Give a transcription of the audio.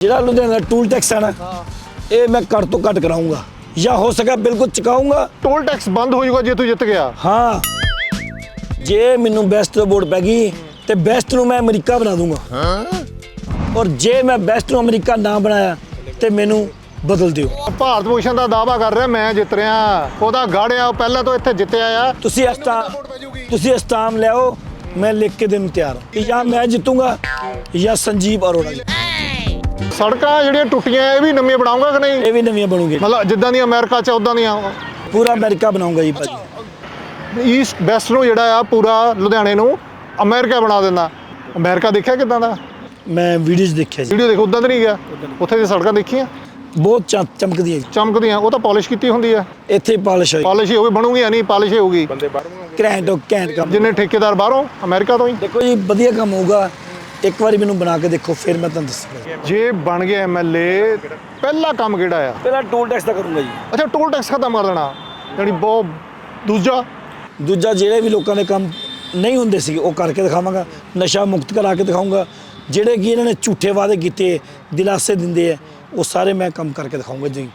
ਜਿਹੜਾ Ludhiana toll tax ਹੈ ਨਾ ਇਹ ਮੈਂ ਘੱਟ ਤੋਂ ਘੱਟ ਕਰਾਉਂਗਾ ਜਾਂ ਹੋ ਸਕੇ ਬਿਲਕੁਲ ਚੁਕਾਉਂਗਾ ਟੋਲ ਟੈਕਸ ਬੰਦ ਹੋ ਜਾਊਗਾ ਜੇ ਤੂੰ ਜਿੱਤ ਗਿਆ। ਹਾਂ। ਜੇ ਮੈਨੂੰ ਬੈਸਟ ਵੋਟ ਪੈ ਗਈ ਤੇ ਬੈਸਟ ਨੂੰ ਮੈਂ ਅਮਰੀਕਾ ਬਣਾ ਦੂੰਗਾ। ਔਰ ਜੇ ਮੈਂ ਬੈਸਟ ਨੂੰ ਅਮਰੀਕਾ ਨਾ ਬਣਾਇਆ ਤੇ ਮੈਨੂੰ ਬਦਲ ਦਿਓ। ਭਾਰਤ ਭੂਸ਼ਣ ਦਾ ਦਾਵਾ ਕਰ ਰਿਹਾ ਮੈਂ ਜਿੱਤ ਰਿਹਾ। ਉਹਦਾ ਗਾੜਿਆ ਪਹਿਲਾਂ ਤੋਂ ਇੱਥੇ ਜਿੱਤਿਆ ਆ। ਤੁਸੀਂ ਅਸਟਾ ਤੁਸੀਂ ਅਸਟਾਮ ਲਿਆਓ ਮੈਂ ਲਿਖ ਕੇ ਦੇਣ ਨੂੰ ਤਿਆਰ ਹਾਂ। ਜਾਂ ਮੈਂ ਜਿੱਤੂੰਗਾ ਜਾਂ ਸੰਜੀਵ ਅਰੋੜਾ ਜੀ। ਸੜਕਾਂ ਜਿਹੜੀਆਂ ਟੁੱਟੀਆਂ ਇਹ ਵੀ ਨਵੀਆਂ ਬਣਾਉਂਗਾ ਕਿ ਨਹੀਂ? ਇਹ ਵੀ ਨਵੀਆਂ ਬਣੂਗੇ ਮਤਲਬ ਜਿੱਦਾਂ ਦੀਆਂ ਅਮਰੀਕਾ ਚ ਉਦਾਂ ਦੀਆਂ। ਪੂਰਾ ਅਮਰੀਕਾ ਬਣਾਉਂਗਾ ਜੀ ਭਾਜੀ। ਈਸਟ ਵੈਸਟ ਨੂੰ ਜਿਹੜਾ ਆ ਪੂਰਾ ਲੁਧਿਆਣੇ ਨੂੰ ਅਮਰੀਕਾ ਬਣਾ ਦਿੰਦਾ। ਅਮਰੀਕਾ ਦੇਖਿਆ ਕਿਦਾਂ ਦਾ? ਮੈਂ ਵੀਡੀਓਜ਼ ਦੇਖਿਆ ਜੀ। ਵੀਡੀਓ ਦੇਖੋ ਉਦਾਂ ਤਾਂ ਨਹੀਂ ਗਿਆ। ਉੱਥੇ ਦੀ ਸੜਕਾਂ ਦੇਖੀਆਂ? ਬਹੁਤ ਚਮ- ਚਮਕਦੀ ਹੈ ਉਹ ਤਾਂ ਪਾਲਿਸ਼ ਕੀਤੀ ਹੁੰਦੀ ਆ। ਇੱਥੇ ਪਾਲਿਸ਼ ਹੋਈ। ਪਾਲਿਸ਼ ਹੀ ਹੋਵੇ ਬਣੂਗੀ ਨਹੀਂ ਪਾਲਿਸ਼ ਹੀ ਹੋਊਗੀ। ਘੈਂਟ ਘੈਂਟ ਕੰਮ। ਜਿੰਨੇ ਠੇਕੇਦਾਰ ਬਾਹਰੋਂ ਅਮਰੀਕਾ ਤੋਂ ਹੀ। ਦੇਖੋ ਜੀ ਵਧੀਆ ਕੰਮ ਹੋਊਗਾ। ਇੱਕ ਵਾਰੀ ਮੈਨੂੰ ਬਣਾ ਕੇ ਦੇਖੋ ਫਿਰ ਮੈਂ ਤੁਹਾਨੂੰ ਦੱਸਾਂਗਾ। ਜੇ ਬਣ ਗਿਆ ਐਮਐਲਏ ਪਹਿਲਾ ਕੰਮ ਕਿਹੜਾ ਆ? ਪਹਿਲਾਂ ਟੋਲ ਟੈਕਸ ਦਾ ਕਰੂੰਗਾ ਜੀ। ਅੱਛਾ ਟੋਲ ਟੈਕਸ ਖਤਮ ਕਰ ਦੇਣਾ। ਯਾਨੀ ਬਹੁਤ ਦੂਜਾ? ਦੂਜਾ ਜਿਹੜੇ ਵੀ ਲੋਕਾਂ ਦੇ ਕੰਮ ਨਹੀਂ ਹੁੰਦੇ ਸੀ ਉਹ ਕਰਕੇ ਦਿਖਾਵਾਂਗਾ। ਨਸ਼ਾ ਮੁਕਤ ਕਰਾ ਕੇ ਦਿਖਾਊਂਗਾ ਜਿਹੜੇ ਕਿ ਇਹਨਾਂ ਨੇ ਝੂਠੇ ਵਾਅਦੇ ਕੀਤੇ ਦਿਲਾਸੇ ਦਿੰਦੇ ਆ ਉਹ ਸਾਰੇ ਮੈਂ ਕੰਮ ਕਰਕੇ ਦਿਖਾਊਂਗਾ ਜੀ।